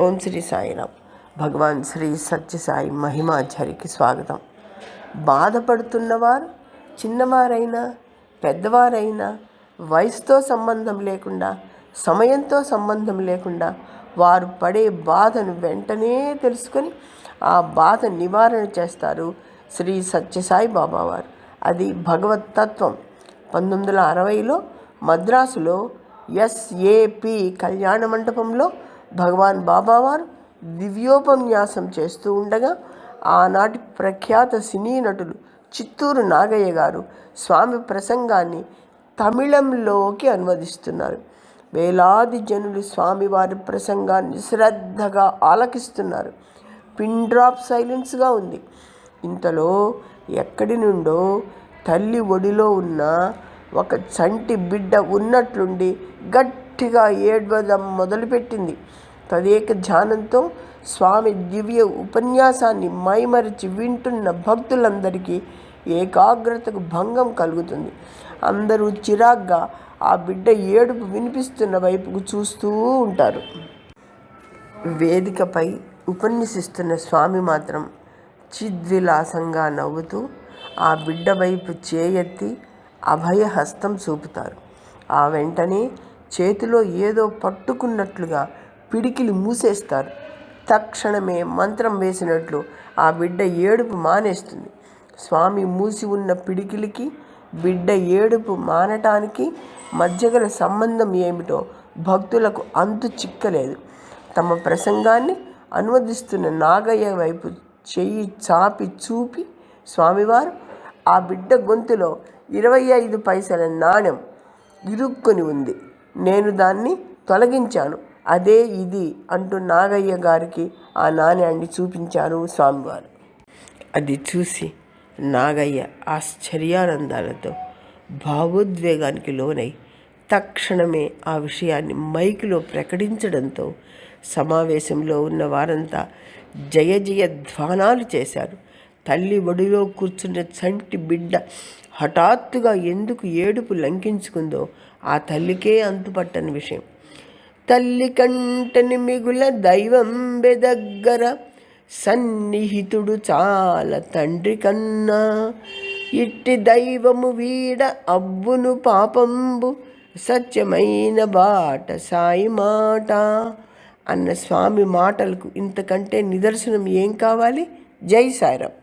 ఓం శ్రీ సాయిరామ్. భగవాన్ శ్రీ సత్యసాయి మహిమాచారికి స్వాగతం. బాధపడుతున్నవారు చిన్నవారైనా పెద్దవారైనా వయసుతో సంబంధం లేకుండా సమయంతో సంబంధం లేకుండా వారు పడే బాధను వెంటనే తెలుసుకొని ఆ బాధ నివారణ చేస్తారు శ్రీ సత్యసాయి బాబావారు. అది భగవత్ తత్వం. పంతొమ్మిది వందల అరవైలో మద్రాసులో ఎస్ఏపి కళ్యాణ మండపంలో భగవాన్ బాబావారు దివ్యోపన్యాసం చేస్తూ ఉండగా ఆనాటి ప్రఖ్యాత సినీ నటులు చిత్తూరు నాగయ్య గారు స్వామి ప్రసంగాన్ని తమిళంలోకి అనువదిస్తున్నారు. వేలాది జనులు స్వామివారి ప్రసంగాన్ని శ్రద్ధగా ఆలకిస్తున్నారు. పిన్ డ్రాప్ సైలెన్స్గా ఉంది. ఇంతలో ఎక్కడి నుండో తల్లి ఒడిలో ఉన్న ఒక చంటి బిడ్డ ఉన్నట్లుండి గట్టిగా ఏడ్వదం మొదలుపెట్టింది. తదేక ధ్యానంతో స్వామి దివ్య ఉపన్యాసాన్ని మైమరిచి వింటున్న భక్తులందరికీ ఏకాగ్రతకు భంగం కలుగుతుంది. అందరూ చిరాగ్గా ఆ బిడ్డ ఏడుపు వినిపిస్తున్న వైపుకు చూస్తూ ఉంటారు. వేదికపై ఉపన్యసిస్తున్న స్వామి మాత్రం చిద్విలాసంగా నవ్వుతూ ఆ బిడ్డ వైపు చేయెత్తి అభయహస్తం చూపుతారు. ఆ వెంటనే చేతిలో ఏదో పట్టుకున్నట్లుగా పిడికిలి మూసేస్తారు. తక్షణమే మంత్రం వేసినట్లు ఆ బిడ్డ ఏడుపు మానేస్తుంది. స్వామి మూసి ఉన్న పిడికిలికి బిడ్డ ఏడుపు మానటానికి మధ్యగల సంబంధం ఏమిటో భక్తులకు అంతు చిక్కలేదు. తమ ప్రసంగాన్ని అనువదిస్తున్న నాగయ్య వైపు చెయ్యి చాపి చూపి స్వామివారు ఆ బిడ్డ గొంతులో ఇరవై ఐదు పైసల నాణ్యం ఇరుక్కొని ఉంది. నేను దాన్ని తొలగించాను. అదే ఇది అంటూ నాగయ్య గారికి ఆ నాణ్యాన్ని చూపించారు స్వామివారు. అది చూసి నాగయ్య ఆశ్చర్యానందాలతో భావోద్వేగానికి లోనై తక్షణమే ఆ విషయాన్ని మైకులో ప్రకటించడంతో సమావేశంలో ఉన్న వారంతా జయ జయ ధ్వానాలు చేశారు. తల్లి ఒడిలో కూర్చున్న చంటి బిడ్డ హఠాత్తుగా ఎందుకు ఏడుపు లంకించుకుందో ఆ తల్లికే అంతుపట్టని విషయం. తల్లి కంటని మిగుల దైవం బెదగ్గర సన్నిహితుడు చాలా తండ్రి కన్నా. ఇట్టి దైవము వీడ అబ్బును పాపంబు సత్యమైన బాట సాయి మాట. అన్న స్వామి మాటలకు ఇంతకంటే నిదర్శనం ఏం కావాలి? జై సాయిరామ్